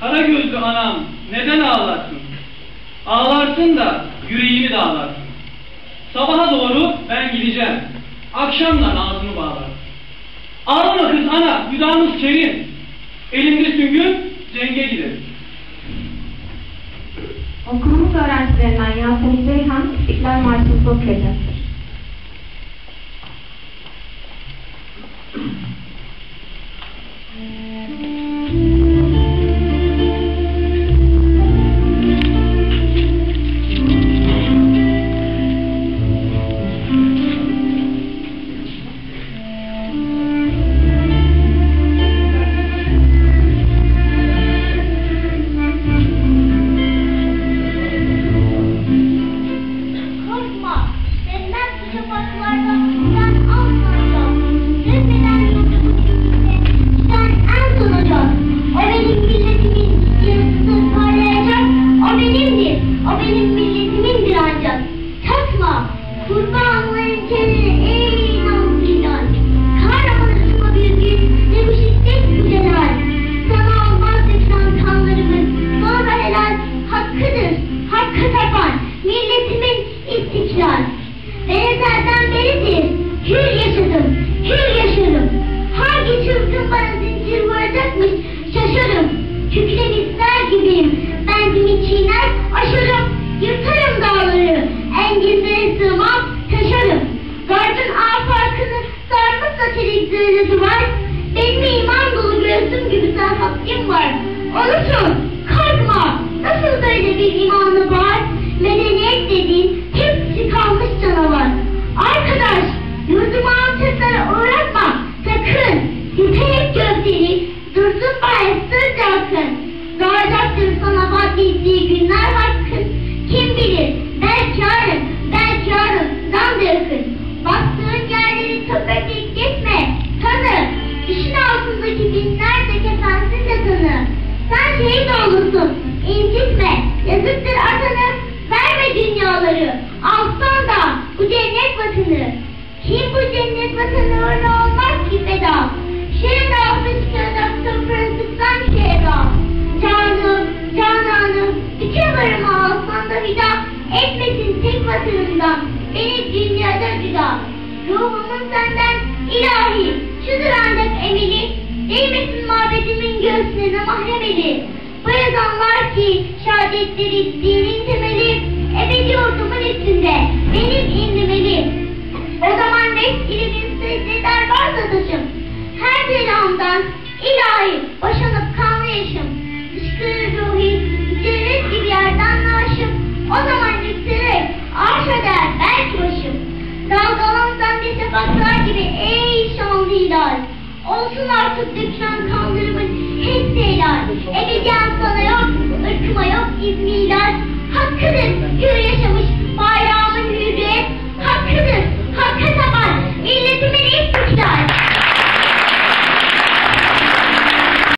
Kara gözlü anam neden ağlarsın? Ağlarsın da yüreğimi de ağlarsın. Sabaha doğru ben gideceğim. Akşamdan ağzını bağlar. Ağlama kız ana, hüdamız kerim. Elimde süngün, cenge giderim. Okulumuz öğrencilerinden Yasemin Ceyhan, İstiklal Marşı'nı okuyacaktır. O benim milletimindir ancak. Takma, kurbanların kendine ey nazlılar. Kahraman ısma bir gün ve bu şiddet celal. Sana olmaz da helal hakkıdır, hakka tapan milletimin istiklal. Ben ezelden beridir, göğsüm gibi serhatlim var. Unutun, korkma, nasıl böyle bir imanı var? Medeniyet dediğin hepsi kalmış canavar. Arkadaş, yurdumu alçaklara uğratma, sakın. Yüksek gövdeni, dursun bari sırca akın. Doğacaktır sana vadettiği günler olursun, incitme, yazıktır atanı, verme dünyaları, alsan da bu cennet vatanı. Kim bu cennet vatanı öyle olmaz ki feda. Şehit almış kağıdak toprağı sıksan şehda. Canım, cananım, bütün varımı alsan da vida, etmesin tek vatanından, beni dünyada cüda. Ruhumun senden ilahi, şudur ancak emeli, değmesin mabedimin göğsüne mahrem eli. Please don't Where's on Larky? shouted the leading to believe Olsun artık dökülen kanlarımın hepsi helal. Ebediyen sana yok,